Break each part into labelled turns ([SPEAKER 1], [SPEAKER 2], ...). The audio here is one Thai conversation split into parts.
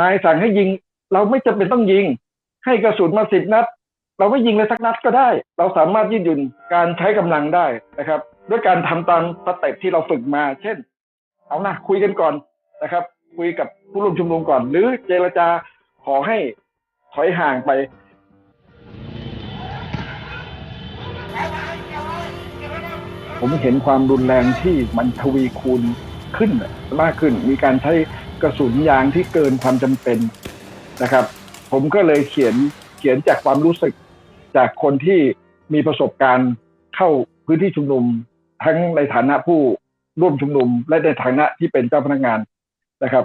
[SPEAKER 1] นายสั่งให้ยิง เราไม่จำเป็นต้องยิง ให้กระสุนมาสิบนัด เราไม่ยิงเลยสักนัดก็ได้ เราสามารถยืดหยุ่นการใช้กำลังได้นะครับ ด้วยการทำตามสเต็ปที่เราฝึกมา เช่น เอานะคุยกันก่อนนะครับ คุยกับผู้ร่วมชุมนุมก่อน หรือเจรจาขอให้ถอยห่างไปผมเห็นความรุนแรงที่มันทวีคูณขึ้นมากขึ้น มีการใช้ กระสุนยางที่เกินความจำเป็นนะครับ ผมก็เลยเขียนเขียนจากความรู้สึกจากคนที่มีประสบการณ์เข้าพื้นที่ชุมนุม ทั้งในฐานะผู้ร่วมชุมนุม และในฐานะที่เป็นเจ้าพนักงานนะครับ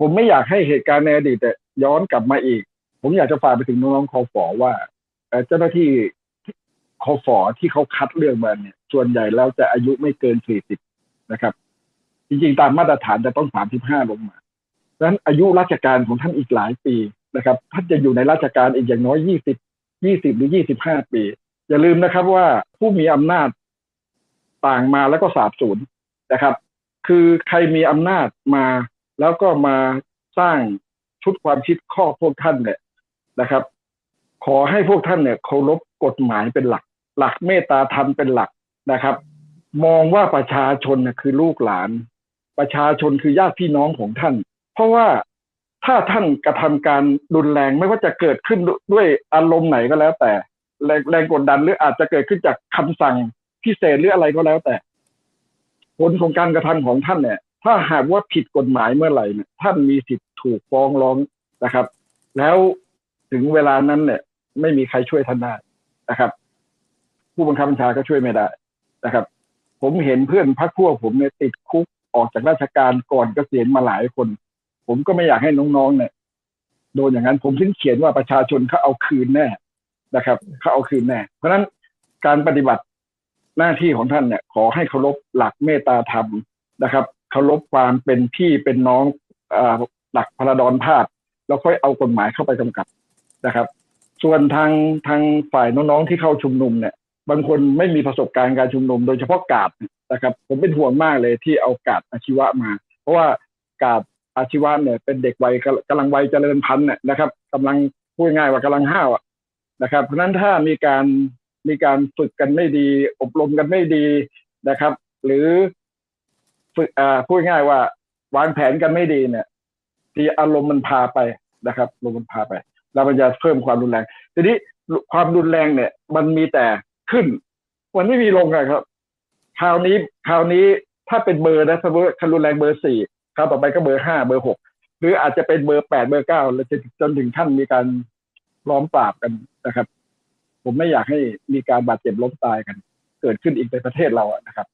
[SPEAKER 1] ผมไม่อยากให้เหตุการณ์ในอดีตย้อนกลับมาอีก ผมอยากจะฝากไปถึงน้องๆคอฟอว่าเจ้าหน้าที่คอฟอที่เขาคัดเลือกมาเนี่ย ส่วนใหญ่แล้วจะอายุไม่เกิน40นะครับ จริงๆ ตามมาตรฐานจะต้อง35ลงมา ดังนั้นอายุราชการของท่านอีกหลายปีนะครับท่านจะอยู่ในราชการอีกอย่างน้อย20 20หรือ25ปี อย่าลืมนะครับว่าผู้มีอำนาจต่างมาแล้วก็สาบสูญนะครับ คือใครมีอำนาจมาแล้วก็มาสร้างชุดความคิดข้อพวกท่านเนี่ยนะครับ ขอให้พวกท่านเนี่ยเคารพกฎหมายเป็นหลัก หลักเมตตาธรรมเป็นหลักนะครับ มองว่าประชาชนนะคือลูกหลาน ประชาชนคือญาติพี่น้องของท่าน เพราะว่าถ้าท่านกระทำการรุนแรงไม่ว่าจะเกิดขึ้นด้วยอารมณ์ไหนก็แล้ว แต่ แรงแรงกดดันหรืออาจจะเกิดขึ้นจากคำสั่งพิเศษหรืออะไรก็แล้วแต่ ผลของการกระทำของท่านเนี่ย ถ้าหากว่าผิดกฎหมายเมื่อไหร่เนี่ยท่านมีสิทธิ์ถูกฟ้องร้องนะครับ แล้วถึงเวลานั้นเนี่ย ไม่มีใครช่วยท่านได้นะครับ ผู้บังคับบัญชาก็ช่วยไม่ได้นะครับ ผมเห็นเพื่อนพักพวกผมเนี่ยติดคุกออกจากราชการก่อนเกษียณมาหลายคน ผมก็ไม่อยากให้น้องๆเนี่ยโดนอย่างนั้น ผมถึงเขียนว่าประชาชนเขาเอาคืนแน่นะครับเขาเอาคืนแน่ เพราะฉะนั้นการปฏิบัติหน้าที่ของท่านเนี่ย ขอให้เคารพหลักเมตตาธรรมนะครับเคารพความเป็นพี่เป็นน้องอาหลักพระดอนภาพแล้วค่อยเอากฎหมายเข้าไปกำกับนะครับ ส่วนทางทางฝ่ายน้องๆที่เข้าชุมนุมเนี่ย บางคนไม่มีประสบการณ์การชุมนุม โดยเฉพาะกาดนะครับ ผมเป็นห่วงมากเลยที่เอากาดอาชีวะมา เพราะว่ากาด อาชีวะเนี่ยเป็นเด็กวัยกำลังวัยเจริญพันธุ์เนี่ยนะครับกำลังพูดง่ายว่ากำลังห้าวอะนะครับ เพราะฉะนั้นถ้ามีการมีการฝึกกันไม่ดี อบรมกันไม่ดีนะครับ หรือฝึกอ่าพูดง่ายว่าวางแผนกันไม่ดีเนี่ยที่อารมณ์มันพาไปนะครับอารมณ์มันพาไป แล้วมันจะเพิ่มความรุนแรง ทีนี้ความรุนแรงเนี่ย มันมีแต่ขึ้น มันไม่มีลงอะครับ คราวนี้คราวนี้ถ้าเป็นเบอร์นะสมมติคันรุนแรงเบอร์สี่ คราวต่อไปก็เบอร์ห้าเบอร์หกหรืออาจจะเป็นเบอร์แปดเบอร์เก้าแล้วจะจนถึงขั้นมีการล้อมปราบกันนะครับ ผมไม่อยากให้มีการบาดเจ็บล้มตายกัน เกิดขึ้นอีกในประเทศเราอะนะครับ